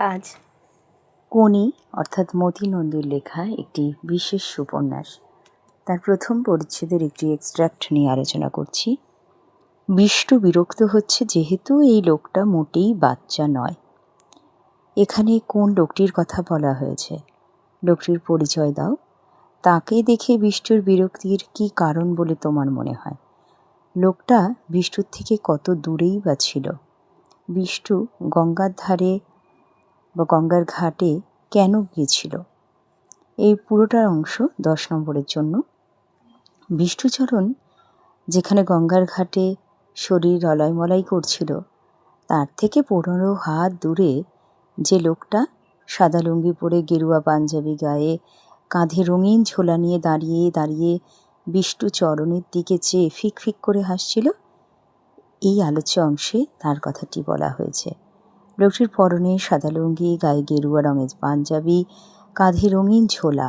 আজ কোনি, অর্থাৎ মতি নন্দীর লেখা একটি বিশেষ উপন্যাস তার প্রথম পরিচ্ছেদের একটি এক্সট্র্যাক্ট নিয়ে আলোচনা করছি। বিষ্টু বিরক্ত হচ্ছে যেহেতু এই লোকটা মোটেই বাচ্চা নয়। এখানে কোন লোকটির কথা বলা হয়েছে? লোকটির পরিচয় দাও। তাকে দেখে বিষ্টুর বিরক্তির কি কারণ বলে তোমার মনে হয়? লোকটা বিষ্টুর থেকে কত দূরেই বা ছিল? বিষ্টু গঙ্গার ধারে বা গঙ্গার ঘাটে কেন গিয়েছিল? এই পুরোটার অংশ দশ নম্বরের জন্য। বিষ্ণুচরণ যেখানে গঙ্গার ঘাটে শরীর রলয়মলয় করছিল, তার থেকে পনেরো হাত দূরে যে লোকটা সাদা লুঙ্গি পরে গেরুয়া পাঞ্জাবি গায়ে কাঁধে রঙিন ঝোলা নিয়ে দাঁড়িয়ে দাঁড়িয়ে বিষ্টু চরণের দিকে চেয়ে ফিক ফিক করে হাসছিল, এই আলোচ্য অংশে তার কথাটি বলা হয়েছে। লোকটির পরনে সাদা লুঙ্গি, গায়ে গেরুয়া রঙের পাঞ্জাবি, কাঁধে রঙিন ঝোলা।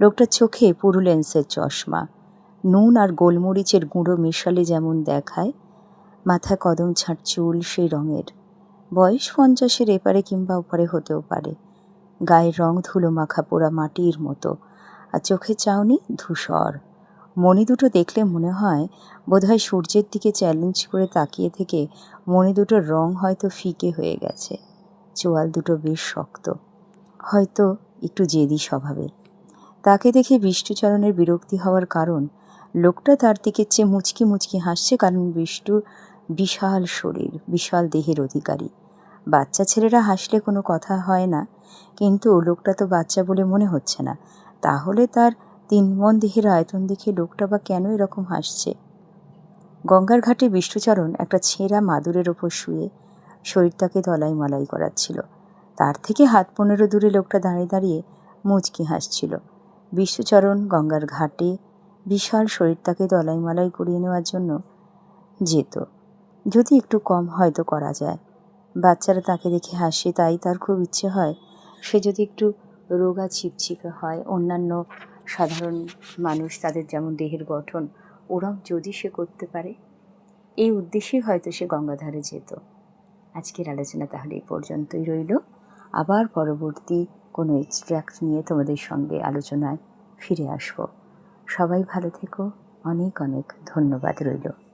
লোকটার চোখে পুরু লেন্সের চশমা। নুন আর গোলমরিচের গুঁড়ো মেশালে যেমন দেখায় মাথা কদম ছাড় চুল সেই রঙের। বয়স পঞ্চাশের এপারে কিংবা ওপারে হতেও পারে। গায়ের রং ধুলো মাখা পোড়া মাটির মতো, আর চোখে চাউনি ধূসর। মণি দুটো দেখলে মনে হয় বোধহয় সূর্যের দিকে চ্যালেঞ্জ করে তাকিয়ে থেকে মণি দুটোর রং হয়তো ফিকে হয়ে গেছে। চোয়াল দুটো বেশ শক্ত। হয়তো একটু জেদি স্বভাবের। তাকে দেখে বিষ্ণুচরণের বিরক্তি হওয়ার কারণ, লোকটা তার দিকে চেয়ে মুচকি মুচকি হাসছে কারণ বিষ্ণু বিশাল শরীর, বিশাল দেহের অধিকারী। বাচ্চা ছেলেরা হাসলে কোনো কথা হয় না, কিন্তু লোকটা তো বাচ্চা বলে মনে হচ্ছে না। তাহলে তার তিন মন দেহের আয়তন দেখে লোকটা বা কেন এরকম হাসছে? গঙ্গার ঘাটে বিষ্ণুচরণ একটা ছেঁড়া মাদুরের ওপর শুয়ে শরীরটাকে দলাই মালাই করাচ্ছিল। তার থেকে হাত পনেরো দূরে লোকটা দাঁড়িয়ে দাঁড়িয়ে মুচকি হাসছিল। বিষ্ণুচরণ গঙ্গার ঘাটে বিশাল শরীরটাকে দলাই মালাই করিয়ে নেওয়ার জন্য যেত। যদি একটু কম হয়তো করা যায়। বাচ্চারা তাকে দেখে হাসে, তাই তার খুব ইচ্ছে হয়। সে যদি একটু রোগা ছিপছিপে হয়, অন্যান্য সাধারণ মানুষ তাদের যেমন দেহের গঠন, ওরম যদি সে করতে পারে, এই উদ্দেশ্যেই হয়তো সে গঙ্গাধারে যেত। আজকের আলোচনা তাহলে এই পর্যন্তই রইল। আবার পরবর্তী কোনো এক্সট্র্যাক্ট নিয়ে তোমাদের সঙ্গে আলোচনায় ফিরে আসব। সবাই ভালো থেকো। অনেক অনেক ধন্যবাদ রইল।